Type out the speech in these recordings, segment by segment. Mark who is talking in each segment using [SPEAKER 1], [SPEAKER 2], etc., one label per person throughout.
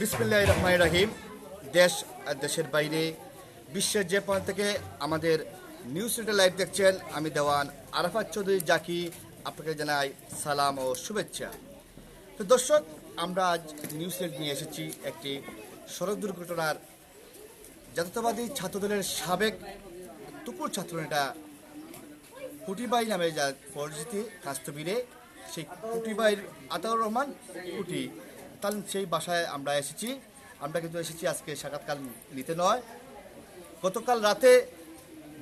[SPEAKER 1] বিসমিল্লাহ রহমান রাহিম। দেশ আর দেশের বাইরে, বিশ্বের যে প্রান্ত থেকে আমাদের নিউজ রিটার লাইভ দেখছেন, আমি দেওয়ান আরাফাত চৌধুরী জাকি, আপনাকে জানাই সালাম ও শুভেচ্ছা। তো দর্শক, আমরা আজ নিউজ রিট নিয়ে এসেছি, একটি সড়ক দুর্ঘটনার জাতীয়তাবাদী ছাত্রদলের সাবেক তুকুর ছাত্রনেতা কুটিবাই নামে যা পরিচিতি কাস্তবীরে সেই কুটিবাইয়ের আতাউর রহমান কুটি তার সেই বাসায় আমরা এসেছি। আমরা কিন্তু এসেছি আজকে সাক্ষাৎকাল নিতে নয়। গতকাল রাতে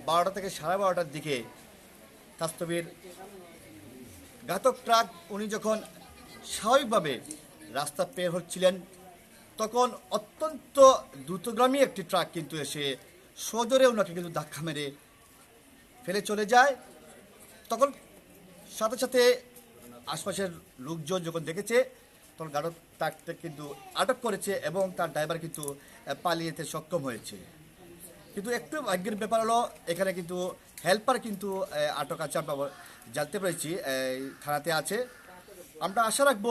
[SPEAKER 1] বারোটা থেকে সাড়ে বারোটার দিকে কাস্তবীর ঘাতক ট্রাক, উনি যখন স্বাভাবিকভাবে রাস্তা পের হচ্ছিলেন, তখন অত্যন্ত দ্রুতগামী একটি ট্রাক কিন্তু এসে সজোরে ওনাকে কিন্তু ধাক্কা মেরে ফেলে চলে যায়। তখন সাথে সাথে আশপাশের লোকজন যখন দেখেছে তখন গাড়ো তাকে কিন্তু আটক করেছে এবং তার ড্রাইভার কিন্তু পালিয়েতে সক্ষম হয়েছে। কিন্তু একটু ভাগ্যের ব্যাপার হলো, এখানে কিন্তু হেল্পার কিন্তু আটক আছে। আমরা জানতে পেরেছি থানাতে আছে। আমরা আশা রাখব,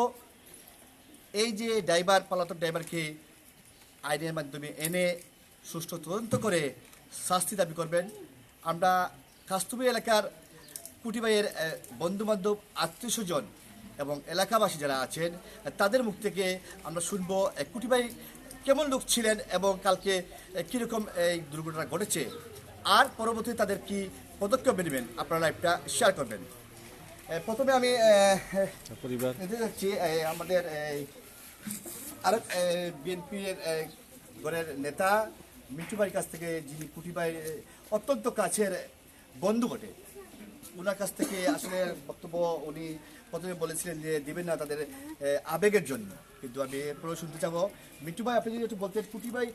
[SPEAKER 1] এই যে ড্রাইভার, পলাতক ড্রাইভারকে আইনের মাধ্যমে এনে সুষ্ঠু তদন্ত করে শাস্তি দাবি করবেন। আমরা কাস্তুবি এলাকার কুটিবাইয়ের বন্ধু বান্ধব আত্মীয় স্বজন এবং এলাকাবাসী যারা আছেন তাদের মুখ থেকে আমরা শুনব কুটিবাই কেমন লোক ছিলেন এবং কালকে কীরকম এই দুর্ঘটনা ঘটেছে? আর পরবর্তীতে তাদের কি পদক্ষেপ নেবেন? আপনারা লাইভটা শেয়ার করবেন। প্রথমে আমি
[SPEAKER 2] পরিবার।
[SPEAKER 1] যাচ্ছি এই আমাদের আরেক বিএনপির গড়ের নেতা ভাইয়ের কাছ থেকে যিনি কুটি ভাই অত্যন্ত কাছের বন্ধু বটে। ওনার কাছ থেকে আসলে বক্তব্য উনি প্রথমে বলেছিলেন যে দেবেন না তাদের আবেগের জন্য। কিন্তু আমি পুরো শুনতে চাবো। মিঠু ভাই, আপনি যদি একটু বলতেন কুটি ভাই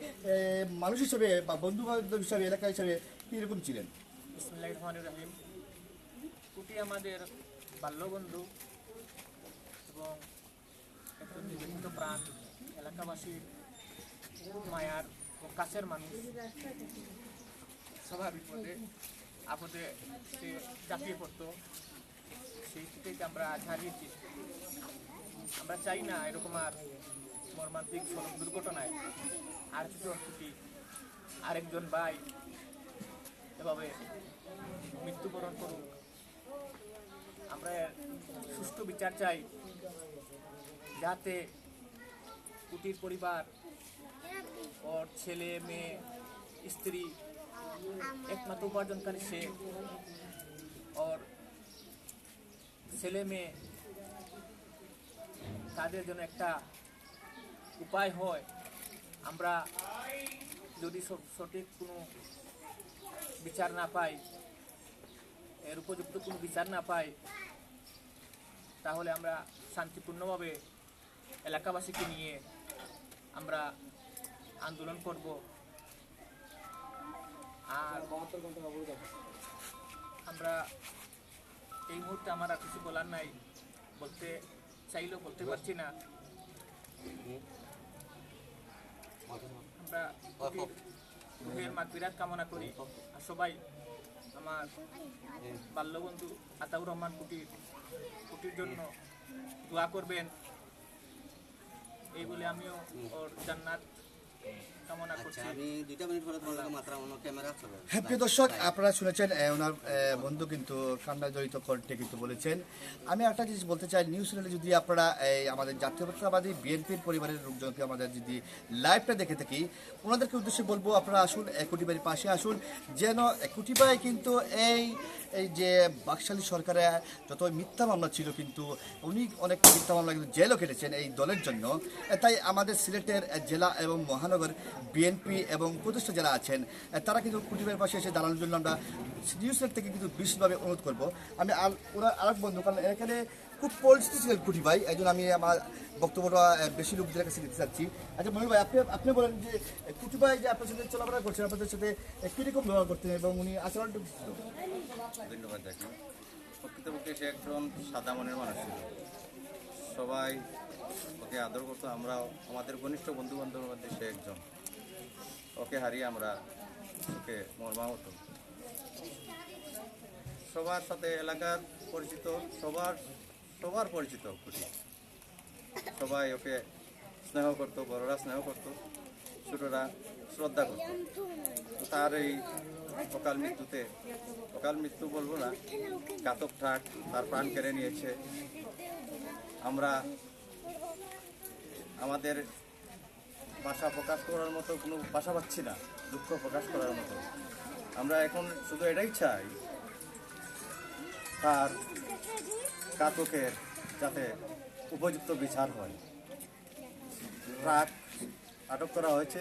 [SPEAKER 1] মানুষ হিসেবে বা বন্ধু বান্ধব হিসাবে, এলাকা হিসাবে কীরকম ছিলেন?
[SPEAKER 3] রহিম। আমাদের বাল্যবন্ধু এবং একজন বিভিন্ন প্রাণ এলাকাবাসীর মায়ার ও কাছের মানুষ। সভা বিপদে আপদে সে চাপিয়ে পড়তো সেই থেকে আমরা হারিয়েছি আমরা চাই না এরকম আর মর্মান্তিক সড়ক দুর্ঘটনায় আর দুজন কুটি আরেকজন ভাই এভাবে মৃত্যুবরণ করুক। আমরা সুষ্ঠু বিচার চাই যাতে কুটির পরিবার, ওর ছেলে, মেয়ে, স্ত্রী একমাত্র উপার্জনকারী সে। ওর ছেলে মেয়ে তাদের জন্য একটা উপায় হয়। আমরা যদি সঠিক কোনো বিচার না পাই, এর উপযুক্ত কোনো বিচার না পাই, তাহলে আমরা শান্তিপূর্ণভাবে এলাকাবাসীকে নিয়ে আমরা আন্দোলন করব। আর আমরা এই মুহূর্তে আমার আর কিছু বলার নাই। বলতে চাইলেও বলতে পারছি না। আমরা রুহের মাগবিরাত কামনা করি। আর সবাই আমার বাল্যবন্ধু আতাউর রহমান কুটির কুটির জন্য দোয়া করবেন। এই বলে আমিও ওর জান্নাত কামনা করছি।
[SPEAKER 4] আচ্ছা আমি দুইটা মিনিট পরে তোমার লাগে মাত্র অন্য ক্যামেরা চলবে
[SPEAKER 1] হ্যাঁ দর্শক আপনারা শুনেছেন ওনার বন্ধু কিন্তু কান্না জড়িত কণ্ঠে কিন্তু বলেছেন। আমি একটা জিনিস বলতে চাই নিউজ চ্যানেলে যদি আপনারা এই আমাদের জাতীয়তাবাদী বিএনপির পরিবারের লোকজনকে আমাদের যদি লাইভটা দেখে থাকি ওনাদেরকে উদ্দেশ্যে বলব আপনারা আসুন একুটি বাড়ির পাশে আসুন। যেন একুটি বাড়ি কিন্তু এই এই যে বাকশালী সরকারের যত মিথ্যা মামলা ছিল কিন্তু উনি অনেক মিথ্যা মামলা কিন্তু জেলও কেটেছেন এই দলের জন্য। তাই আমাদের সিলেটের জেলা এবং মহানগর বিএনপি এবং উপদেষ্টা যারা আছেন তারা কিন্তু কুটিবের পাশে এসে দাঁড়ানোর জন্য আমরা নিউজ থেকে কিন্তু বিশেষভাবে অনুরোধ করব। আমি আর ওনার আরেক বন্ধু, কারণ এখানে খুব পরিচিত ছিলেন কুটি ভাই, এই জন্য আমি আমার বক্তব্যটা বেশি লোকদের কাছে দিতে চাচ্ছি। আচ্ছা মনির ভাই, আপনি আপনি বলেন যে কুটি ভাই যে আপনার সাথে চলাফেরা করছেন, আপনাদের সাথে কীরকম ব্যবহার করতেন এবং উনি আচরণটা
[SPEAKER 2] ধন্যবাদ প্রকৃতপক্ষে সে একজন সাদা মনের মানুষ ছিল। সবাই ওকে আদর করতো, আমরাও, আমাদের ঘনিষ্ঠ বন্ধু বান্ধবের মধ্যে সে একজন। ওকে হারিয়ে আমরা ওকে মর্মাহত। সবার সাথে এলাকার পরিচিত, সবার সবার পরিচিত খুশি। সবাই ওকে স্নেহ করতো, বড়রা স্নেহ করতো, ছোটরা শ্রদ্ধা করতো। তার এই অকাল মৃত্যুতে, অকাল মৃত্যু বলব না ঘাতক ঠাক তার প্রাণ কেড়ে নিয়েছে। আমরা আমাদের ভাষা প্রকাশ করার মতো কোনো ভাষা পাচ্ছি না, দুঃখ প্রকাশ করার মতো। আমরা এখন শুধু এটাই চাই, তার ঘাতকের যাতে উপযুক্ত বিচার হয়। ট্রাক আটক করা হয়েছে,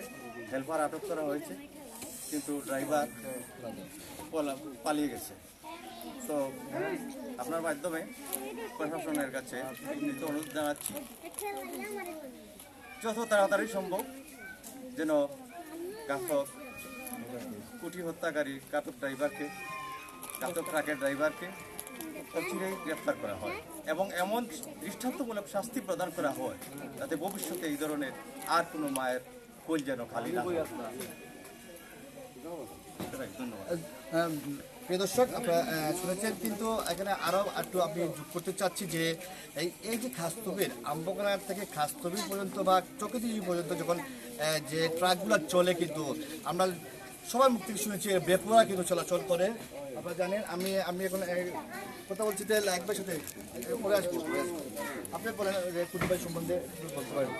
[SPEAKER 2] হেল্পার আটক করা হয়েছে, কিন্তু ড্রাইভার পালিয়ে গেছে। তো আপনার মাধ্যমে প্রশাসনের কাছে অনুরোধ জানাচ্ছি। যত তাড়াতাড়ি সম্ভব যেন ঘাতক কুটি হত্যাকারী ঘাতক ড্রাইভারকে ঘাতক ট্রাকের ড্রাইভারকে অচিরেই গ্রেফতার করা হয় এবং এমন দৃষ্টান্তমূলক শাস্তি প্রদান করা হয় যাতে ভবিষ্যতে এই ধরনের আর কোনো মায়ের কোল যেন খালি না ধন্যবাদ।
[SPEAKER 1] প্রিয় দর্শক, আপনারা শুনেছেন কিন্তু এখানে আরও একটু আমি যোগ করতে চাচ্ছি যে এই এই যে খাস্তবির আম্বকনার থেকে খাস্তবির পর্যন্ত বা চকিতিজি পর্যন্ত যখন যে ট্রাকগুলো চলে কিন্তু, আমরা সবার মুখ থেকে শুনেছি বেপুরা কিন্তু চলাচল করে। আপনারা জানেন আমি আমি এখন কথা বলছি যে একবার সাথে আহ, পরে আসব আপনি বলেন যে কুটুবাই সম্বন্ধে বলতে পারেন।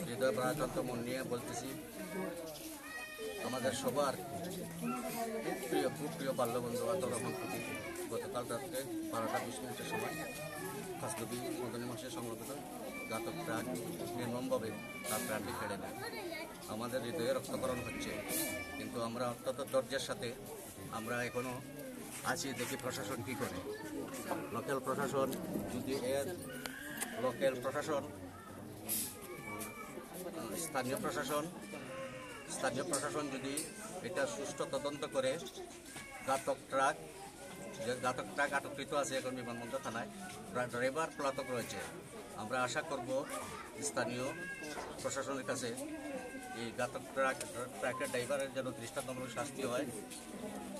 [SPEAKER 5] হৃদয় প্রাণান্ত মন নিয়ে বলতেছি আমাদের সবার খুব প্রিয় খুব প্রিয় বাল্যবন্ধু আতর রহমান গতকাল রাত্রে বারোটা বিশ মিনিটের সময় খাসনবী মদনী মাসে সংরক্ষিত ঘাতক ট্রাক নির্মমভাবে তার প্রাণটি কেড়ে নেয়। আমাদের হৃদয়ে রক্তকরণ হচ্ছে। কিন্তু আমরা অত্যন্ত ধৈর্যের সাথে আমরা এখনও আছি দেখি প্রশাসন কী করে। লোকাল প্রশাসন যদি এর লোকাল প্রশাসন, স্থানীয় প্রশাসন স্থানীয় প্রশাসন যদি এটা সুষ্ঠু তদন্ত করে, ঘাতক ট্রাক, যে ঘাতক ট্রাক আটককৃত আছে এখন বিমানবন্দর থানায় ড্রা- ড্রাইভার পলাতক রয়েছে। আমরা আশা করব স্থানীয় প্রশাসনের কাছে এই ঘাতক ট্রাক, ট্রাকের ড্রাইভারের যেন দৃষ্টান্তমূলক শাস্তি হয়।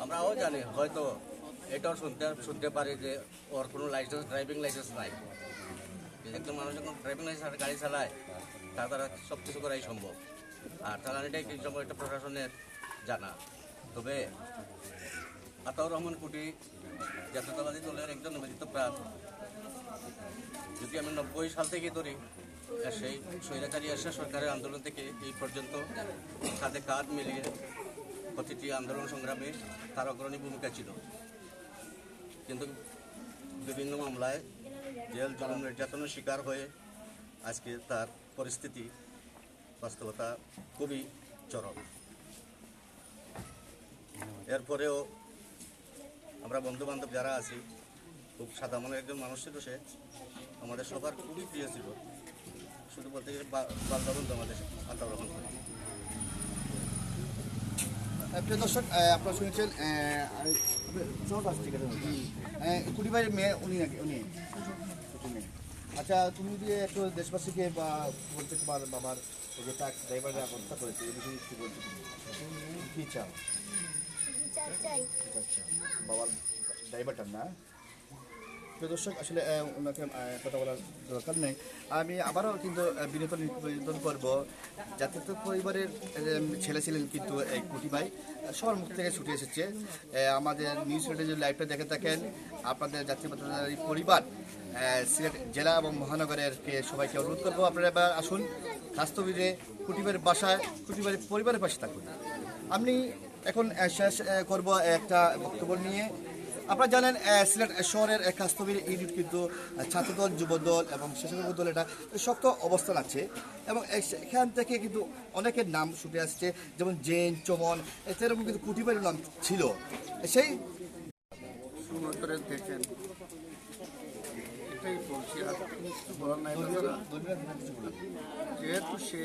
[SPEAKER 5] আমরাও জানি, হয়তো এটাও শুনতে শুনতে পারি যে ওর কোনো লাইসেন্স ড্রাইভিং লাইসেন্স নাই। একজন মানুষ যখন ড্রাইভিং লাইসেন্স গাড়ি চালায় তা দ্বারা সব কিছু করাই সম্ভব। আর চালানিটাই কিছু সময় এটা প্রশাসনের জানা। তবে আতাউর রহমান কুটি, জাতীয়তাবাদী দলের একজন নিবেদিত প্রাণ যদি আমি নব্বই সাল থেকে ধরি সেই স্বৈরাচারী এরশাদ সরকারের আন্দোলন থেকে এই পর্যন্ত কাঁধে কাঁধ মিলিয়ে প্রতিটি আন্দোলন সংগ্রামে তার অগ্রণী ভূমিকা ছিল। কিন্তু বিভিন্ন মামলায় জেল, জুলুম, নির্যাতনের শিকার হয়ে আজকে তার পরিস্থিতি বাস্তবতা খুবই চরম। এরপরেও আমরা বন্ধু বান্ধব যারা আছি, খুব মনের একজন মানুষ ছিল সে, আমাদের সবার খুবই প্রিয় ছিল। শুধু বলতে গেলে বন্ধু আমাদের আতাউর রহমান
[SPEAKER 1] প্রিয় দর্শক আপনারা শুনেছেন আছে আহ, কুড়িবাইয়ের মেয়ে উনি নাকি উনি। আচ্ছা তুমি যে একটু দেশবাসীকে বা বলতে তোমার বাবার যে ট্রাক ড্রাইভাররা হত্যা করেছে এই বিষয়ে কি বলতে? কি চাও। বাবার ড্রাইভারটার না? প্রিয় দর্শক, আসলে ওনাকে কথা বলার দরকার নেই। আমি আবারও কিন্তু বিনোদন নিবেদন করব। জাতীয় পরিবারের ছেলে ছিলেন কিন্তু, এই কুটি ভাই, সবার মুখ থেকে ছুটে এসেছে। আমাদের নিউজ রেডিও যে লাইভটা দেখে থাকেন। আপনাদের জাতীয় পরিবার সিলেট জেলা এবং মহানগরের কে সবাইকে অনুরোধ করব। আপনারা এবার আসুন স্বাস্থ্যবিদে কুটিবাড়ির বাসায় কুটিবাড়ির পরিবারের পাশে থাকুন। আমি এখন শেষ করব একটা বক্তব্য নিয়ে। আপনারা জানেন সিলেট শহরের কাস্তবীর ইউনিট কিন্তু ছাত্রদল যুবদল এবং স্বেচ্ছাসেবক দল এটা শক্ত অবস্থান আছে এবং এই সেখান থেকে কিন্তু অনেকের নাম ছুটে আসছে যেমন জেন চমন এরকম কিন্তু কুটিবাড়ির নাম ছিল। সেই
[SPEAKER 6] দেখেন। এটাই বলছি আর কিছু বলার নাই। যেহেতু সে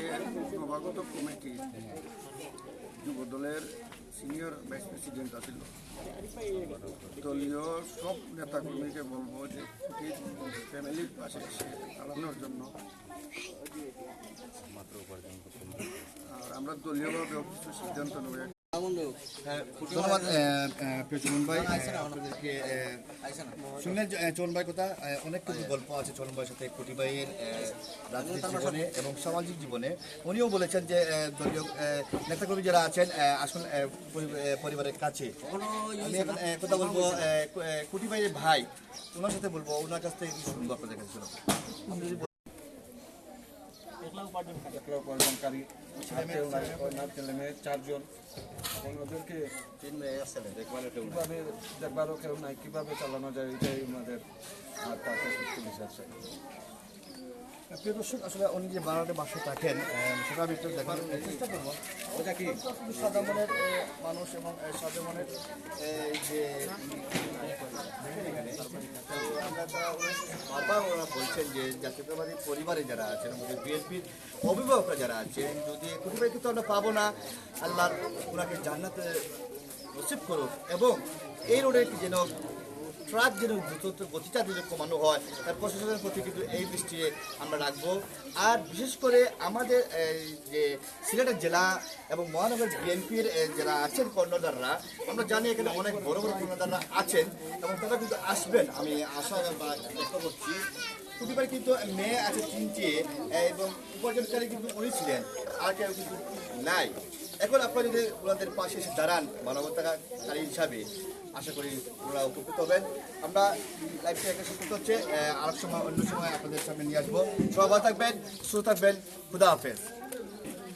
[SPEAKER 6] নবাগত কমিটি যুবদলের সিনিয়র ভাইস প্রেসিডেন্ট আছিল। দলীয় সব নেতাকর্মীকে বলব যে ফ্যামিলির পাশে এসে দাঁড়ানোর জন্য। আর আমরা দলীয়ভাবে কিছু সিদ্ধান্ত নেব।
[SPEAKER 1] ধন্যবাদ ভাই। আপনাদেরকে শুনলেন চলন ভাই কথা অনেক কিছু গল্প আছে চলন ভাইয়ের সাথে কুটি ভাইয়ের রাজনৈতিক জীবনে এবং সামাজিক জীবনে। উনিও বলেছেন যে দলীয় নেতাকর্মী যারা আছেন আসুন পরিবারের কাছে। আমি এখন কথা বলব আহ, কু- ভাইয়ের ভাই। ওনার সাথে বলব ওনার কাছ থেকে কিছু শুনব আপনাদের কাছে। শুনুন।
[SPEAKER 6] একলা উপার্জনকারী দেখবারও কেউ নাই, কীভাবে চালানো যায়, এটাই আমাদের আর পাতে পুলিশ আছে
[SPEAKER 1] প্রিয় দর্শক আসলে উনি যে বারোটা বাসে থাকেন সেটা আমি একটু দেখার চেষ্টা করব। ওটা কি? সাদা মনের আহ, মানুষ এবং আহ, সাদা যে আমরা বারবার ওরা বলছেন যে জাতীয়তাবাদী পরিবারে যারা আছেন আমাদের বিএনপির অভিভাবকরা যারা আছেন যদি কুটুম্বে কিন্তু আমরা পাবো না আল্লাহ ওনাকে জান্নাতে নসিব করুক এবং এই রোডে যেন ট্রাক যেন দ্রুত গতিটা যেন কমানো হয় তার প্রশাসনের প্রতি কিন্তু এই দৃষ্টি আমরা রাখব আর বিশেষ করে আমাদের যে সিলেটের জেলা এবং মহানগর বিএনপির যারা আছেন কর্ণধাররা আমরা জানি এখানে অনেক বড় বড় কর্ণধাররা আছেন। এবং তারা কিন্তু আসবেন আমি আশা বা ব্যক্ত করছি প্রতিবার কিন্তু মেয়ে আছে তিনটি এবং উপার্জনকারী কিন্তু উনি ছিলেন আর কেউ কিন্তু নাই এখন আপনারা যদি ওনাদের পাশে এসে দাঁড়ান মানবতাকারী হিসাবে আশা করি ওরা উপকৃত হবেন। আমরা লাইফটা একটা সুস্থ হচ্ছে। আর সময়, অন্য সময় আপনাদের সামনে নিয়ে আসব। সবাই থাকবেন, সুস্থ থাকবেন। খুদা হাফেজ।